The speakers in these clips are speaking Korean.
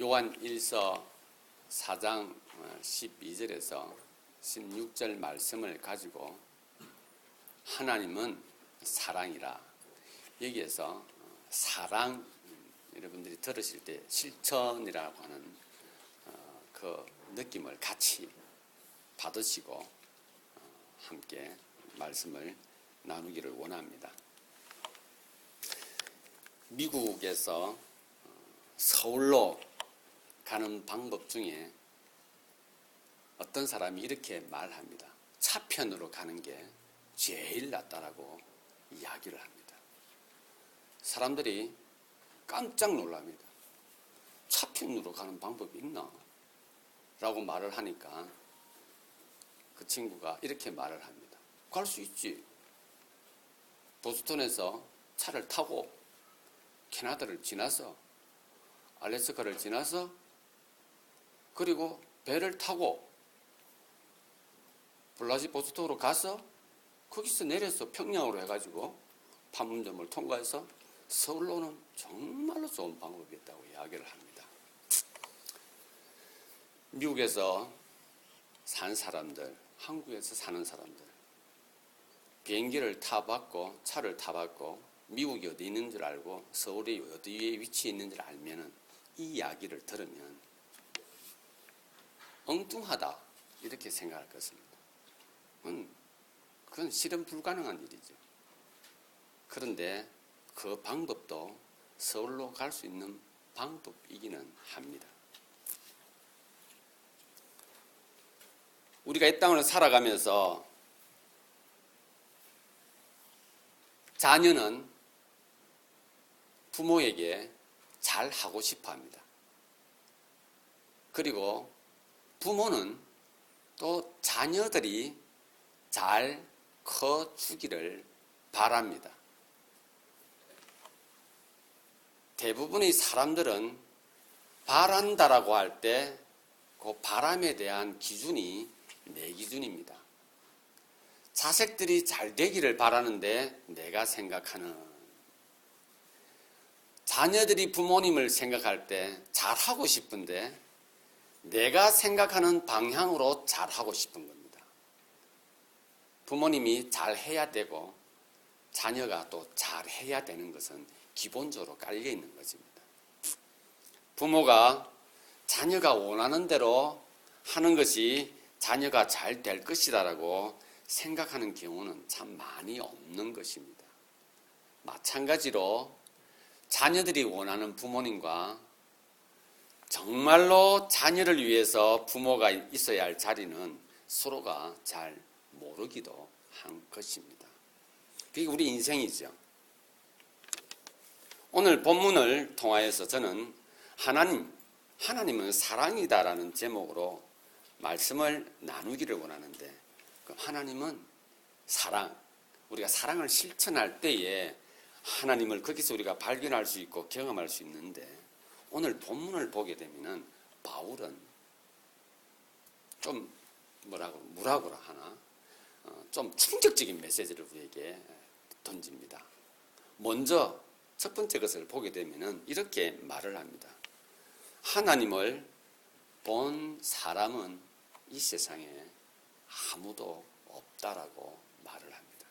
요한 1서 4장 12절에서 16절 말씀을 가지고 하나님은 사랑이라 여기에서 사랑 여러분들이 들으실 때 실천이라고 하는 어, 그 느낌을 같이 받으시고 어, 함께 말씀을 나누기를 원합니다. 미국에서 어, 서울로 가는 방법 중에 어떤 사람이 이렇게 말합니다. 차편으로 가는 게 제일 낫다라고 이야기를 합니다. 사람들이 깜짝 놀랍니다. 차편으로 가는 방법이 있나? 라고 말을 하니까 그 친구가 이렇게 말을 합니다. 갈 수 있지. 보스턴에서 차를 타고 캐나다를 지나서 알래스카를 지나서 그리고 배를 타고 블라지보스토크로 가서 거기서 내려서 평양으로 해가지고 판문점을 통과해서 서울로는 정말로 좋은 방법이 있다고 이야기를 합니다. 미국에서 산 사람들, 한국에서 사는 사람들, 비행기를 타봤고 차를 타봤고 미국이 어디 있는 줄 알고 서울이 어디에 위치해 있는 줄 알면은 이 이야기를 들으면 엉뚱하다 이렇게 생각할 것입니다. 그건, 그건 실현 불가능한 일이죠. 그런데 그 방법도 서울로 갈 수 있는 방법이기는 합니다. 우리가 이 땅을 살아가면서 자녀는 부모에게 잘 하고 싶어 합니다. 그리고 부모는 또 자녀들이 잘 커주기를 바랍니다. 대부분의 사람들은 바란다라고 할 때 그 바람에 대한 기준이 내 기준입니다. 자식들이 잘 되기를 바라는데 내가 생각하는 자녀들이 부모님을 생각할 때 잘하고 싶은데 내가 생각하는 방향으로 잘하고 싶은 겁니다. 부모님이 잘해야 되고 자녀가 또 잘해야 되는 것은 기본적으로 깔려 있는 것입니다. 부모가 자녀가 원하는 대로 하는 것이 자녀가 잘 될 것이다라고 생각하는 경우는 참 많이 없는 것입니다. 마찬가지로 자녀들이 원하는 부모님과 정말로 자녀를 위해서 부모가 있어야 할 자리는 서로가 잘 모르기도 한 것입니다. 그게 우리 인생이죠. 오늘 본문을 통하여서 저는 하나님, 하나님은 사랑이다라는 제목으로 말씀을 나누기를 원하는데, 그 하나님은 사랑, 우리가 사랑을 실천할 때에 하나님을 거기서 우리가 발견할 수 있고 경험할 수 있는데, 오늘 본문을 보게 되면은 바울은 좀 뭐라고, 뭐라고 하나, 어, 좀 충격적인 메시지를 우리에게 던집니다. 먼저 첫 번째 것을 보게 되면은 이렇게 말을 합니다. 하나님을 본 사람은 이 세상에 아무도 없다라고 말을 합니다.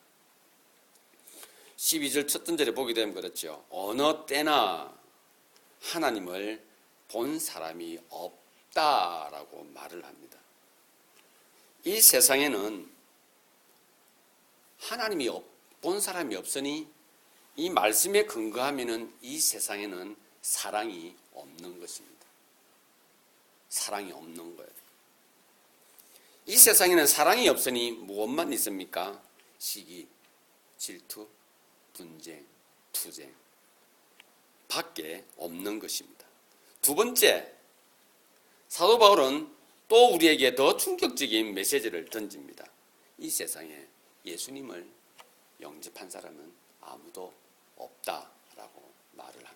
12절 첫 번째에 보게 되면 그렇죠. 어느 때나 하나님을 본 사람이 없다라고 말을 합니다. 이 세상에는 하나님이 본 사람이 없으니 이 말씀에 근거하면은 이 세상에는 사랑이 없는 것입니다. 사랑이 없는 거예요. 이 세상에는 사랑이 없으니 무엇만 있습니까? 시기, 질투, 분쟁, 투쟁 밖에 없는 것입니다. 두 번째, 사도 바울은 또 우리에게 더 충격적인 메시지를 던집니다. 이 세상에 예수님을 영접한 사람은 아무도 없다라고 말을 합니다.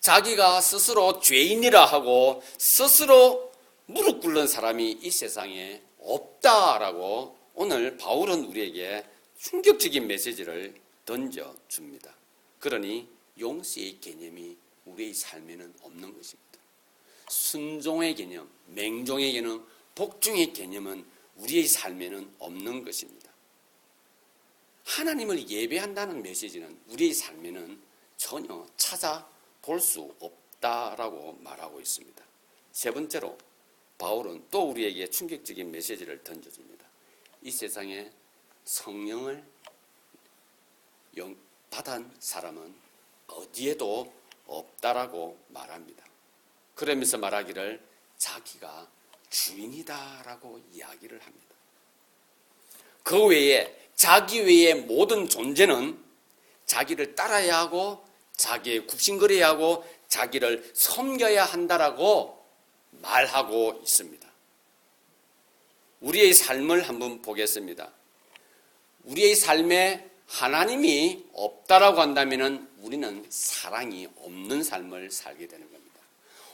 자기가 스스로 죄인이라 하고 스스로 무릎 꿇는 사람이 이 세상에 없다라고 오늘 바울은 우리에게 충격적인 메시지를 던져 줍니다. 그러니 용서의 개념이 우리의 삶에는 없는 것입니다. 순종의 개념, 맹종의 개념, 복종의 개념은 우리의 삶에는 없는 것입니다. 하나님을 예배한다는 메시지는 우리의 삶에는 전혀 찾아볼 수 없다라고 말하고 있습니다. 세 번째로 바울은 또 우리에게 충격적인 메시지를 던져줍니다. 이 세상에 성령을 받은 사람은 어디에도 없다라고 말합니다. 그러면서 말하기를 자기가 주인이다라고 이야기를 합니다. 그 외에 자기 외의 모든 존재는 자기를 따라야 하고 자기의 굽신거려야 하고 자기를 섬겨야 한다라고 말하고 있습니다. 우리의 삶을 한번 보겠습니다. 우리의 삶에 하나님이 없다라고 한다면 우리는 사랑이 없는 삶을 살게 되는 겁니다.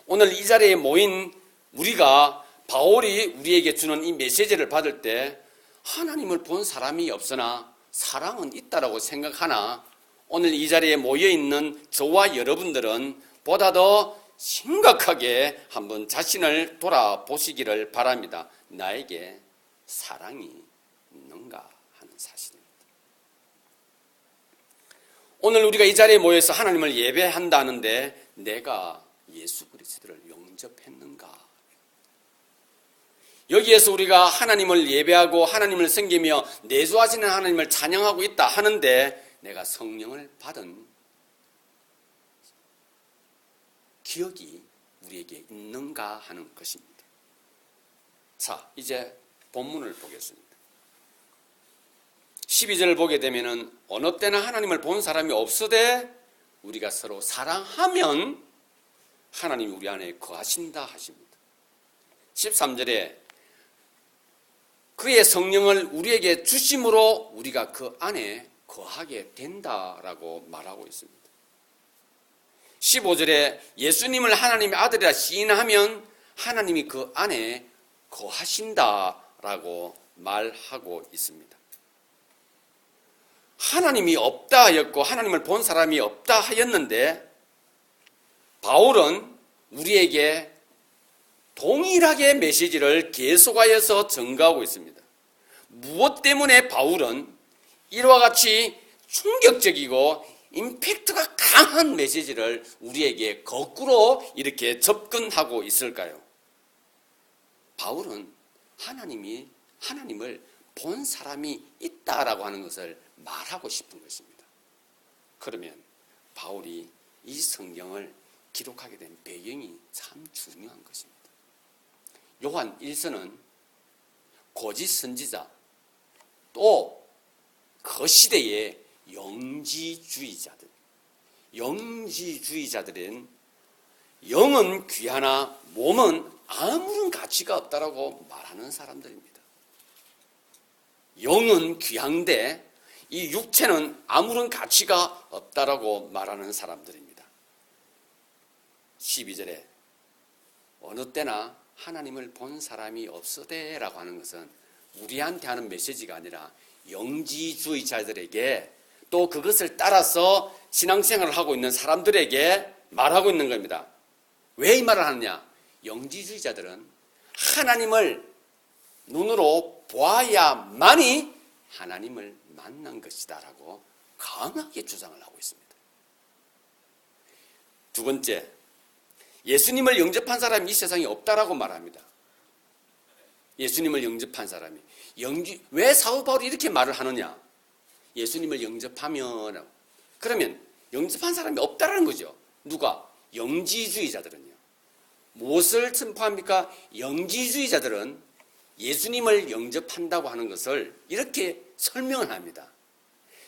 오늘 이 자리에 모인 우리가 바울이 우리에게 주는 이 메시지를 받을 때 하나님을 본 사람이 없으나 사랑은 있다라고 생각하나 오늘 이 자리에 모여 있는 저와 여러분들은 보다 더 심각하게 한번 자신을 돌아보시기를 바랍니다. 나에게 사랑이 있는가 하는 사실입니다. 오늘 우리가 이 자리에 모여서 하나님을 예배한다는데 내가 예수 그리스도를 영접했는가? 여기에서 우리가 하나님을 예배하고 하나님을 섬기며 내주하시는 하나님을 찬양하고 있다 하는데 내가 성령을 받은 기억이 우리에게 있는가 하는 것입니다. 자, 이제 본문을 보겠습니다. 12절을 보게 되면은 어느 때나 하나님을 본 사람이 없으되 우리가 서로 사랑하면 하나님이 우리 안에 거하신다 하십니다. 13절에 그의 성령을 우리에게 주심으로 우리가 그 안에 거하게 된다라고 말하고 있습니다. 15절에 예수님을 하나님의 아들이라 시인하면 하나님이 그 안에 거하신다라고 말하고 있습니다. 하나님이 없다 하였고 하나님을 본 사람이 없다 하였는데 바울은 우리에게 동일하게 메시지를 계속하여서 전가하고 있습니다. 무엇 때문에 바울은 이와 같이 충격적이고 임팩트가 강한 메시지를 우리에게 거꾸로 이렇게 접근하고 있을까요? 바울은 하나님이 하나님을 본 사람이 있다라고 하는 것을 말하고 싶은 것입니다. 그러면 바울이 이 성경을 기록하게 된 배경이 참 중요한 것입니다. 요한 1서는 거짓 선지자 또 그 시대의 영지주의자들 영지주의자들은 영은 귀하나 몸은 아무런 가치가 없다라고 말하는 사람들입니다. 영은 귀한데 이 육체는 아무런 가치가 없다라고 말하는 사람들입니다. 12절에 어느 때나 하나님을 본 사람이 없으되라고 하는 것은 우리한테 하는 메시지가 아니라 영지주의자들에게 또 그것을 따라서 신앙생활을 하고 있는 사람들에게 말하고 있는 겁니다. 왜 이 말을 하느냐? 영지주의자들은 하나님을 눈으로 보아야만이 하나님을 만난 것이다라고 강하게 주장을 하고 있습니다. 두 번째, 예수님을 영접한 사람이 이 세상에 없다라고 말합니다. 예수님을 영접한 사람이. 영지, 왜 사도 바울이 이렇게 말을 하느냐? 예수님을 영접하면, 그러면 영접한 사람이 없다라는 거죠. 누가? 영지주의자들은요. 무엇을 선포합니까? 영지주의자들은 예수님을 영접한다고 하는 것을 이렇게 설명을 합니다.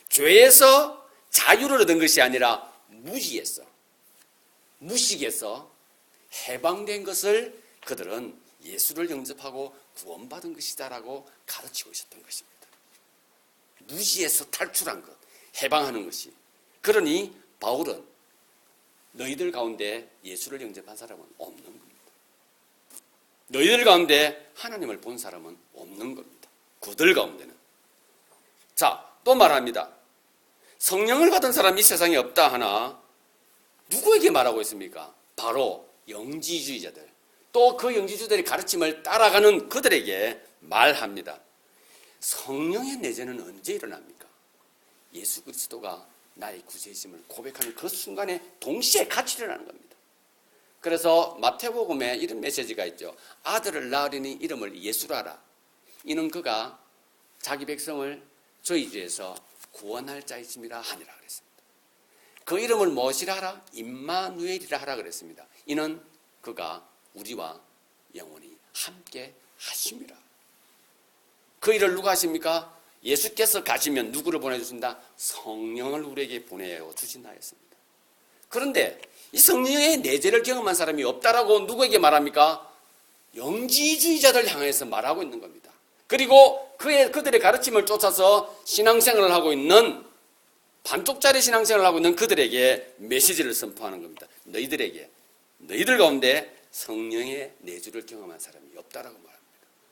죄에서 자유를 얻은 것이 아니라 무지에서, 무식에서 해방된 것을 그들은 예수를 영접하고 구원받은 것이다라고 가르치고 있었던 것입니다. 무지에서 탈출한 것, 해방하는 것이. 그러니 바울은 너희들 가운데 예수를 영접한 사람은 없는 겁니다. 너희들 가운데 하나님을 본 사람은 없는 겁니다. 그들 가운데는. 자, 또 말합니다. 성령을 받은 사람이 세상에 없다 하나 누구에게 말하고 있습니까? 바로 영지주의자들. 또 그 영지주의자들의 가르침을 따라가는 그들에게 말합니다. 성령의 내재는 언제 일어납니까? 예수 그리스도가 나의 구세심을 고백하는 그 순간에 동시에 같이 일어나는 겁니다. 그래서 마태복음에 이런 메시지가 있죠. 아들을 낳으리니 이름을 예수라라. 이는 그가 자기 백성을 저희 주에서 구원할 자이심이라 하니라 그랬습니다. 그 이름을 무엇이라 하라? 임마누엘이라 하라 그랬습니다. 이는 그가 우리와 영원히 함께 하심이라. 그 일을 누가 하십니까? 예수께서 가시면 누구를 보내주신다? 성령을 우리에게 보내어 주신다 했습니다. 그런데 이 성령의 내재를 경험한 사람이 없다라고 누구에게 말합니까? 영지주의자들 향해서 말하고 있는 겁니다. 그리고 그의, 그들의 가르침을 쫓아서 신앙생활을 하고 있는 반쪽짜리 신앙생활을 하고 있는 그들에게 메시지를 선포하는 겁니다. 너희들에게, 너희들 가운데 성령의 내주를 경험한 사람이 없다라고 말합니다.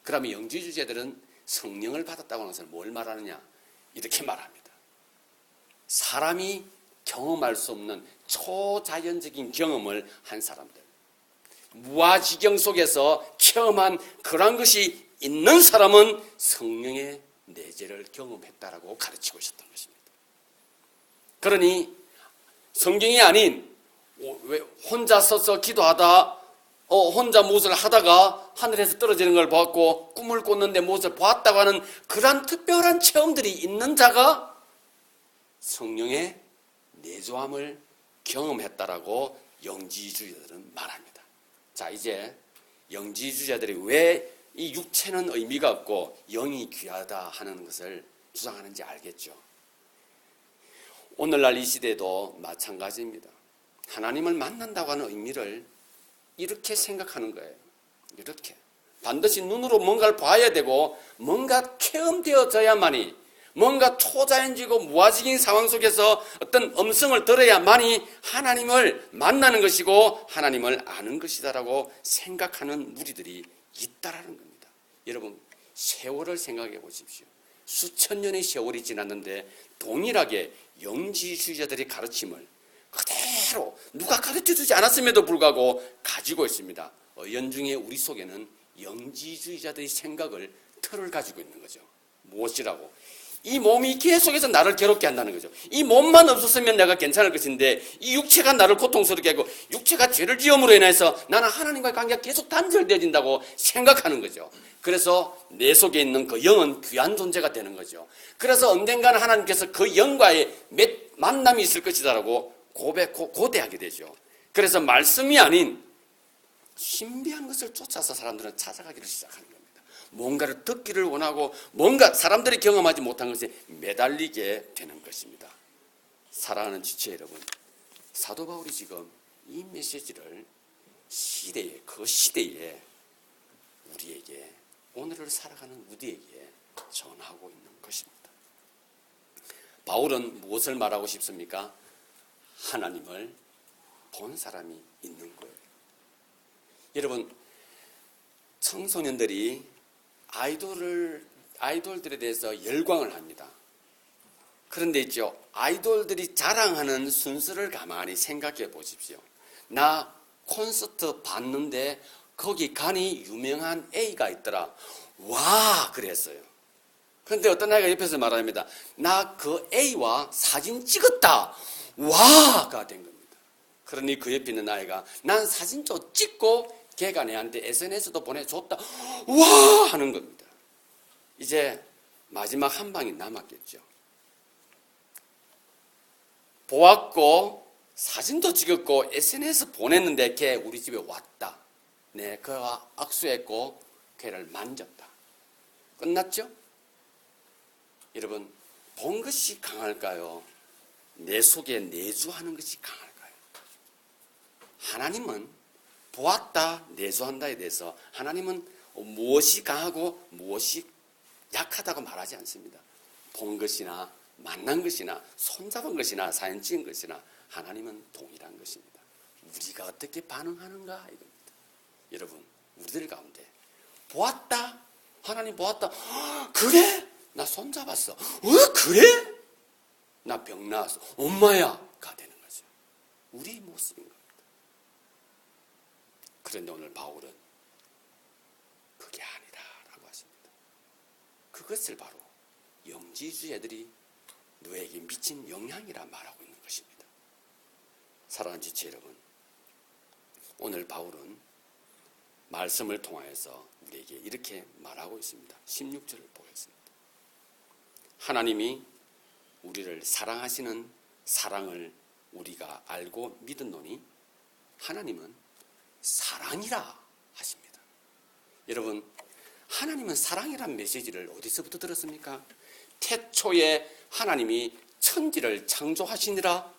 그러면 영지주의자들은 성령을 받았다고 하는 것을 뭘 말하느냐? 이렇게 말합니다. 사람이 경험할 수 없는 초자연적인 경험을 한 사람들. 무아지경 속에서 체험한 그런 것이 있는 사람은 성령의 내재를 경험했다라고 가르치고 있었던 것입니다. 그러니 성경이 아닌 혼자 서서 기도하다 어, 혼자 무엇을 하다가 하늘에서 떨어지는 걸 보았고 꿈을 꿨는데 무엇을 보았다고 하는 그러한 특별한 체험들이 있는 자가 성령의 내조함을 경험했다라고 영지주의자들은 말합니다. 자, 이제 영지주의자들이 왜 이 육체는 의미가 없고 영이 귀하다 하는 것을 주장하는지 알겠죠. 오늘날 이 시대도 마찬가지입니다. 하나님을 만난다고 하는 의미를 이렇게 생각하는 거예요. 이렇게. 반드시 눈으로 뭔가를 봐야 되고 뭔가 체험되어져야만이 뭔가 초자연지고 무아적인 상황 속에서 어떤 음성을 들어야만이 하나님을 만나는 것이고 하나님을 아는 것이다라고 생각하는 무리들이 있다라는 겁니다. 여러분 세월을 생각해 보십시오. 수천 년의 세월이 지났는데 동일하게 영지주의자들의 가르침을 그대로 누가 가르쳐 주지 않았음에도 불구하고 가지고 있습니다. 연중에 우리 속에는 영지주의자들의 생각을 틀을 가지고 있는 거죠. 무엇이라고? 이 몸이 계속해서 나를 괴롭게 한다는 거죠. 이 몸만 없었으면 내가 괜찮을 것인데 이 육체가 나를 고통스럽게 하고 육체가 죄를 지음으로 인해서 나는 하나님과의 관계가 계속 단절되어진다고 생각하는 거죠. 그래서 내 속에 있는 그 영은 귀한 존재가 되는 거죠. 그래서 언젠가는 하나님께서 그 영과의 만남이 있을 것이다라고 고백, 고대하게 되죠. 그래서 말씀이 아닌 신비한 것을 쫓아서 사람들은 찾아가기를 시작하는 겁니다. 뭔가를 듣기를 원하고 뭔가 사람들이 경험하지 못한 것에 매달리게 되는 것입니다. 사랑하는 지체 여러분, 사도 바울이 지금 이 메시지를 시대에 그 시대에 우리에게 오늘을 살아가는 우리에게 전하고 있는 것입니다. 바울은 무엇을 말하고 싶습니까? 하나님을 본 사람이 있는 거예요. 여러분, 청소년들이 아이돌을, 아이돌들에 대해서 열광을 합니다. 그런데 있죠. 아이돌들이 자랑하는 순서를 가만히 생각해 보십시오. 나 콘서트 봤는데 거기 간이 유명한 A가 있더라. 와! 그랬어요. 그런데 어떤 아이가 옆에서 말합니다. 나 그 A와 사진 찍었다. 와 가 된 겁니다. 그러니 그 옆에 있는 아이가 난 사진도 찍고 걔가 내한테 SNS도 보내줬다. 와 하는 겁니다. 이제 마지막 한 방이 남았겠죠. 보았고 사진도 찍었고 SNS 보냈는데 걔 우리 집에 왔다. 네, 그와 악수했고 걔를 만졌다. 끝났죠? 여러분 본 것이 강할까요? 내 속에 내주하는 것이 강할까요? 하나님은 보았다, 내주한다에 대해서 하나님은 무엇이 강하고 무엇이 약하다고 말하지 않습니다. 본 것이나 만난 것이나 손잡은 것이나 사연 찍은 것이나 하나님은 동일한 것입니다. 우리가 어떻게 반응하는가 이겁니다. 여러분, 우리들 가운데 보았다, 하나님 보았다. 그래? 나 손잡았어. 어, 그래? 나 병 나왔어. 엄마야. 가 되는 거죠. 우리 모습인 겁니다. 그런데 오늘 바울은 그게 아니라라고 하십니다. 그것을 바로 영지주의들이 너에게 미친 영향이라 말하고 있는 것입니다. 사랑하는 지체 여러분, 오늘 바울은 말씀을 통하여서 우리에게 이렇게 말하고 있습니다. 16절을 보겠습니다. 하나님이 우리를 사랑하시는 사랑을 우리가 알고 믿었노니 하나님은 사랑이라 하십니다. 여러분, 하나님은 사랑이란 메시지를 어디서부터 들었습니까? 태초에 하나님이 천지를 창조하시니라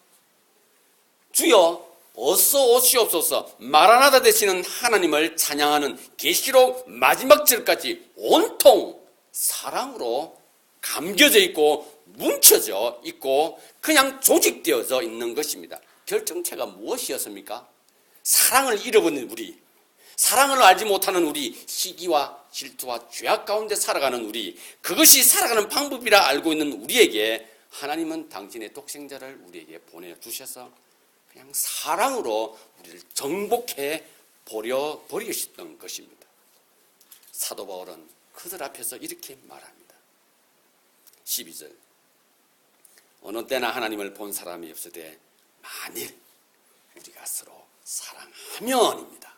주여 어서 오시옵소서 마라나다 되시는 하나님을 찬양하는 계시록 마지막 절까지 온통 사랑으로 감겨져 있고 뭉쳐져 있고 그냥 조직되어져 있는 것입니다. 결정체가 무엇이었습니까? 사랑을 잃어버린 우리, 사랑을 알지 못하는 우리, 시기와 질투와 죄악 가운데 살아가는 우리, 그것이 살아가는 방법이라 알고 있는 우리에게 하나님은 당신의 독생자를 우리에게 보내주셔서 그냥 사랑으로 우리를 정복해 버려 버리셨던 것입니다. 사도 바울은 그들 앞에서 이렇게 말합니다. 12절. 어느 때나 하나님을 본 사람이 없으되 만일 우리가 서로 사랑하면입니다.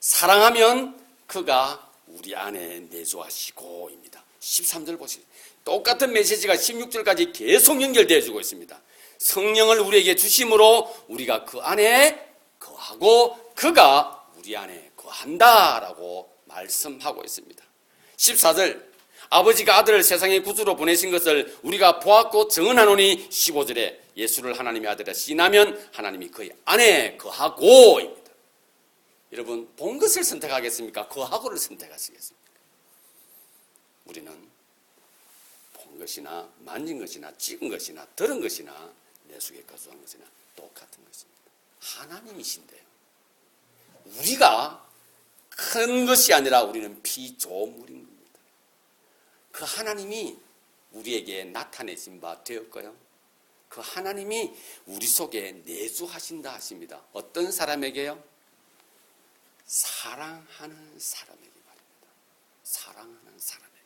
사랑하면 그가 우리 안에 내주하시고입니다. 13절 보시죠. 똑같은 메시지가 16절까지 계속 연결되어 주고 있습니다. 성령을 우리에게 주심으로 우리가 그 안에 거하고 그가 우리 안에 거한다라고 말씀하고 있습니다. 14절 아버지가 아들을 세상의 구주로 보내신 것을 우리가 보았고 증언하노니 15절에 예수를 하나님의 아들이라 시인하면 하나님이 그의 안에 거하고입니다. 여러분 본 것을 선택하겠습니까? 거하고를 선택하시겠습니까? 우리는 본 것이나 만진 것이나 찍은 것이나 들은 것이나 내 속에 거주한 것이나 똑같은 것입니다. 하나님이신데요. 우리가 큰 것이 아니라 우리는 피조물인 겁니다. 그 하나님이 우리에게 나타내신 바 되었고요. 그 하나님이 우리 속에 내주하신다 하십니다. 어떤 사람에게요? 사랑하는 사람에게 말입니다. 사랑하는 사람에게.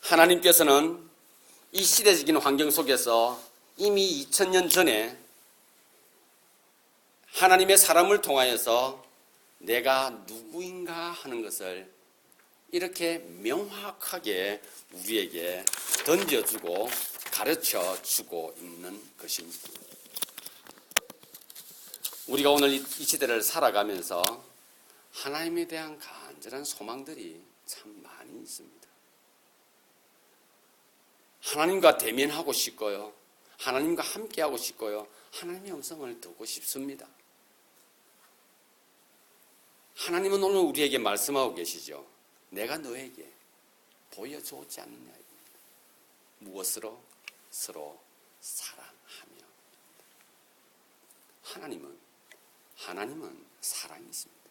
하나님께서는 이 시대적인 환경 속에서 이미 2000년 전에 하나님의 사람을 통하여서 내가 누구인가 하는 것을 이렇게 명확하게 우리에게 던져주고 가르쳐 주고 있는 것입니다. 우리가 오늘 이 시대를 살아가면서 하나님에 대한 간절한 소망들이 참 많이 있습니다. 하나님과 대면하고 싶고요. 하나님과 함께하고 싶고요. 하나님의 음성을 듣고 싶습니다. 하나님은 오늘 우리에게 말씀하고 계시죠. 내가 너에게 보여주지 않느냐. 무엇으로? 서로 사랑하며. 하나님은, 하나님은 사랑이십니다.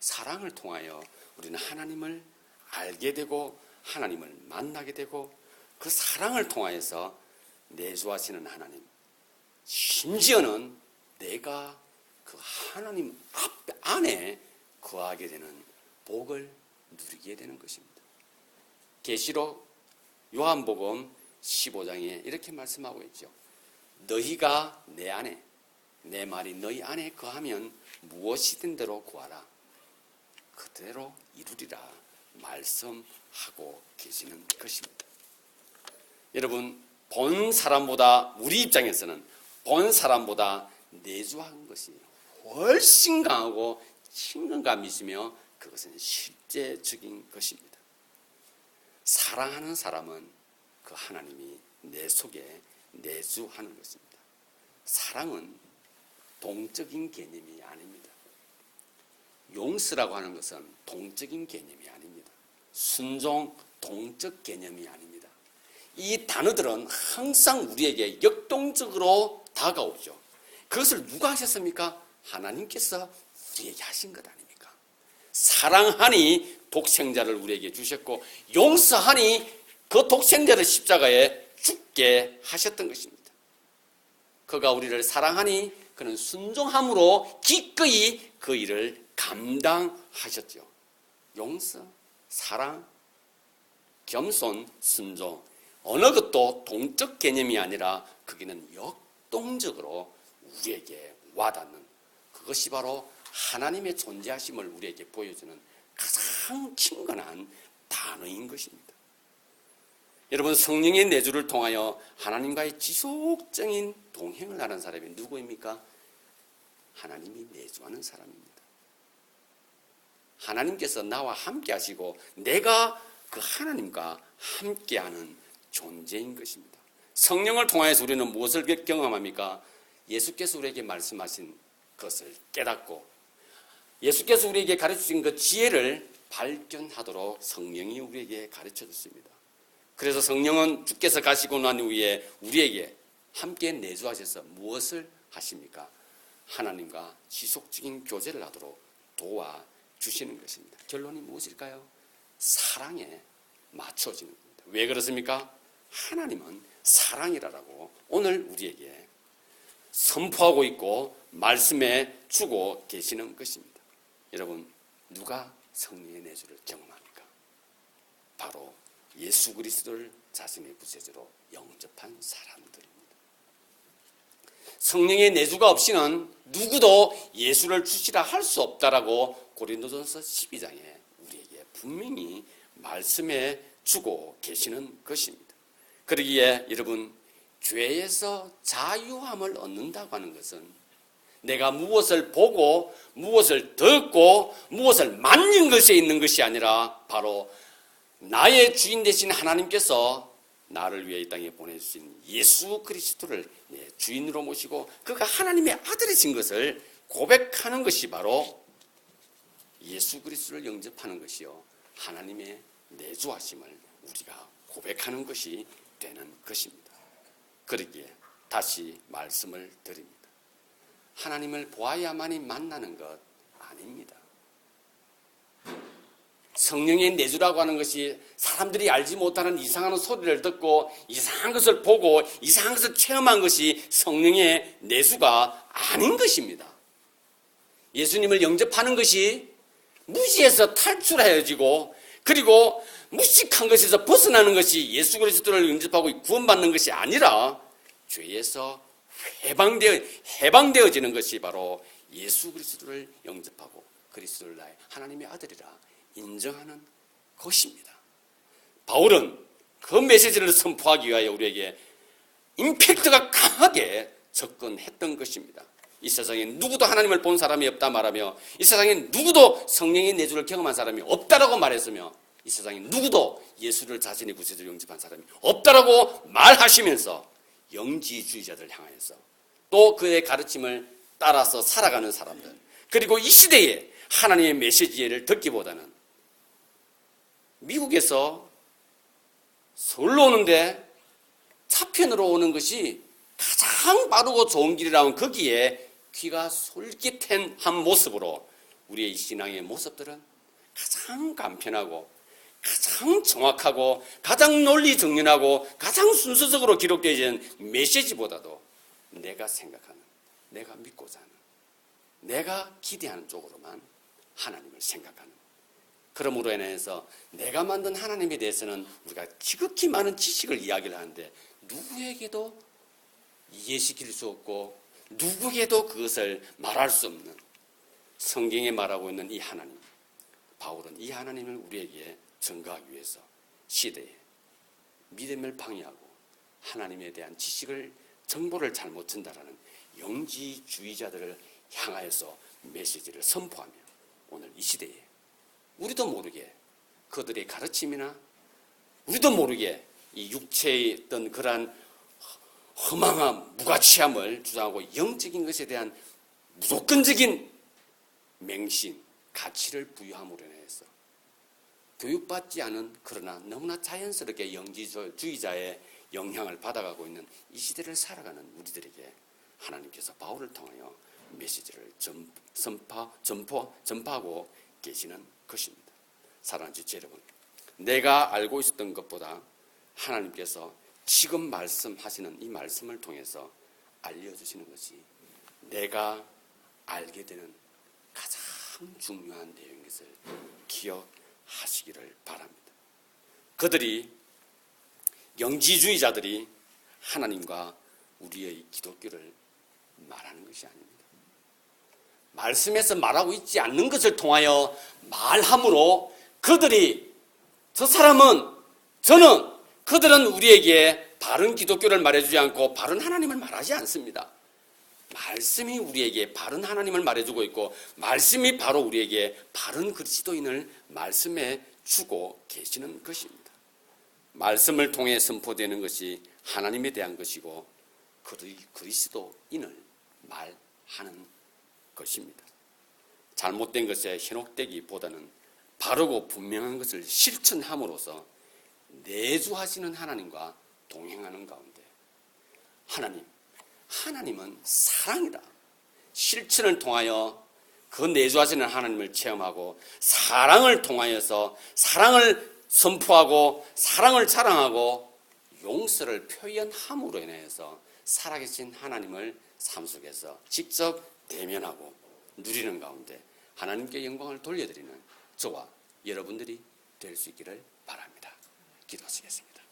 사랑을 통하여 우리는 하나님을 알게 되고, 하나님을 만나게 되고, 그 사랑을 통하여서 내주하시는 하나님, 심지어는 내가 그 하나님 앞 안에 거하게 되는 복을 누리게 되는 것입니다. 계시록 요한복음 15장에 이렇게 말씀하고 있죠. 너희가 내 안에 내 말이 너희 안에 거하면 무엇이든 대로 구하라. 그대로 이루리라 말씀하고 계시는 것입니다. 여러분 본 사람보다 우리 입장에서는 본 사람보다 내주한 것이 훨씬 강하고 친근감이 있으며 그것은 실제적인 것입니다. 사랑하는 사람은 그 하나님이 내 속에 내주하는 것입니다. 사랑은 동적인 개념이 아닙니다. 용서라고 하는 것은 동적인 개념이 아닙니다. 순종, 동적 개념이 아닙니다. 이 단어들은 항상 우리에게 역동적으로 다가오죠. 그것을 누가 하셨습니까? 하나님께서 우리에게 하신 것 아닙니까? 사랑하니 독생자를 우리에게 주셨고 용서하니 그 독생자를 십자가에 죽게 하셨던 것입니다. 그가 우리를 사랑하니 그는 순종함으로 기꺼이 그 일을 감당하셨죠. 용서, 사랑, 겸손, 순종. 어느 것도 동적 개념이 아니라 거기는 역동적으로 우리에게 와닿는 그것이 바로 하나님의 존재하심을 우리에게 보여주는 가장 친근한 단어인 것입니다. 여러분 성령의 내주를 통하여 하나님과의 지속적인 동행을 하는 사람이 누구입니까? 하나님이 내주하는 사람입니다. 하나님께서 나와 함께 하시고 내가 그 하나님과 함께하는 존재인 것입니다. 성령을 통하여서 우리는 무엇을 경험합니까? 예수께서 우리에게 말씀하신 것을 깨닫고 예수께서 우리에게 가르치신 그 지혜를 발견하도록 성령이 우리에게 가르쳐 줬습니다. 그래서 성령은 주께서 가시고 난 후에 우리에게 함께 내주하셔서 무엇을 하십니까? 하나님과 지속적인 교제를 하도록 도와 주시는 것입니다. 결론이 무엇일까요? 사랑에 맞춰지는 겁니다. 왜 그렇습니까? 하나님은 사랑이라고 오늘 우리에게 선포하고 있고 말씀해 주고 계시는 것입니다. 여러분, 누가 성령의 내주를 경험합니까? 바로 예수 그리스도를 자신의 구세주로 영접한 사람들입니다. 성령의 내주가 없이는 누구도 예수를 주시라 할 수 없다라고 고린도전서 12장에 우리에게 분명히 말씀해 주고 계시는 것입니다. 그러기에 여러분 죄에서 자유함을 얻는다고 하는 것은 내가 무엇을 보고 무엇을 듣고 무엇을 만진 것에 있는 것이 아니라 바로 나의 주인 되신 하나님께서 나를 위해 이 땅에 보내주신 예수 그리스도를 주인으로 모시고 그가 하나님의 아들이신 것을 고백하는 것이 바로 예수 그리스도를 영접하는 것이요 하나님의 내주하심을 우리가 고백하는 것이 되는 것입니다. 그러기에 다시 말씀을 드립니다. 하나님을 보아야만이 만나는 것 아닙니다. 성령의 내주라고 하는 것이 사람들이 알지 못하는 이상한 소리를 듣고 이상한 것을 보고 이상한 것을 체험한 것이 성령의 내수가 아닌 것입니다. 예수님을 영접하는 것이 무지에서 탈출하여지고 그리고 무식한 것에서 벗어나는 것이 예수 그리스도를 영접하고 구원받는 것이 아니라 죄에서 해방되어 해방되어지는 것이 바로 예수 그리스도를 영접하고 그리스도를 나의 하나님의 아들이라 인정하는 것입니다. 바울은 그 메시지를 선포하기 위하여 우리에게 임팩트가 강하게 접근했던 것입니다. 이 세상에 누구도 하나님을 본 사람이 없다 말하며 이 세상에 누구도 성령의 내주를 경험한 사람이 없다라고 말했으며 이 세상에 누구도 예수를 자신의 구세주로 영접한 사람이 없다라고 말하시면서 영지주의자들 향하여서 또 그의 가르침을 따라서 살아가는 사람들 그리고 이 시대에 하나님의 메시지를 듣기보다는 미국에서 서울로 오는데 차편으로 오는 것이 가장 빠르고 좋은 길이라면 거기에 귀가 솔깃한 한 모습으로 우리의 신앙의 모습들은 가장 간편하고 가장 정확하고 가장 논리 정연하고 가장 순서적으로 기록되어진 메시지보다도 내가 생각하는 내가 믿고자 하는 내가 기대하는 쪽으로만 하나님을 생각하는. 그러므로 인해서 내가 만든 하나님에 대해서는 우리가 지극히 많은 지식을 이야기를 하는데 누구에게도 이해시킬 수 없고 누구에게도 그것을 말할 수 없는 성경에 말하고 있는 이 하나님 바울은 이 하나님을 우리에게 증거하기 위해서 시대에 믿음을 방해하고 하나님에 대한 지식을 정보를 잘못 전달하는 영지주의자들을 향하여서 메시지를 선포하며 오늘 이 시대에 우리도 모르게 그들의 가르침이나 우리도 모르게 이 육체의 어떤 그러한 허망함, 무가치함을 주장하고 영적인 것에 대한 무조건적인 맹신, 가치를 부여함으로 인해서 교육받지 않은 그러나 너무나 자연스럽게 영지주의자의 영향을 받아가고 있는 이 시대를 살아가는 우리들에게 하나님께서 바울을 통하여 메시지를 전파, 전포, 전파하고 계시는 것입니다. 사랑하는 주체 여러분, 내가 알고 있었던 것보다 하나님께서 지금 말씀하시는 이 말씀을 통해서 알려주시는 것이 내가 알게 되는 가장 중요한 내용인 것을 기억 하시기를 바랍니다. 그들이 영지주의자들이 하나님과 우리의 기독교를 말하는 것이 아닙니다. 말씀에서 말하고 있지 않는 것을 통하여 말함으로 그들이 저 사람은 저는 그들은 우리에게 바른 기독교를 말해주지 않고 바른 하나님을 말하지 않습니다. 말씀이 우리에게 바른 하나님을 말해주고 있고 말씀이 바로 우리에게 바른 그리스도인을 말씀해 주고 계시는 것입니다. 말씀을 통해 선포되는 것이 하나님에 대한 것이고 그리- 그리스도인을 말하는 것입니다. 잘못된 것에 현혹되기보다는 바르고 분명한 것을 실천함으로써 내주하시는 하나님과 동행하는 가운데 하나님, 하나님은 사랑이다. 실천을 통하여 그 내주하시는 하나님을 체험하고 사랑을 통하여서 사랑을 선포하고 사랑을 자랑하고 용서를 표현함으로 인해서 살아계신 하나님을 삶 속에서 직접 대면하고 누리는 가운데 하나님께 영광을 돌려드리는 저와 여러분들이 될 수 있기를 바랍니다. 기도하시겠습니다.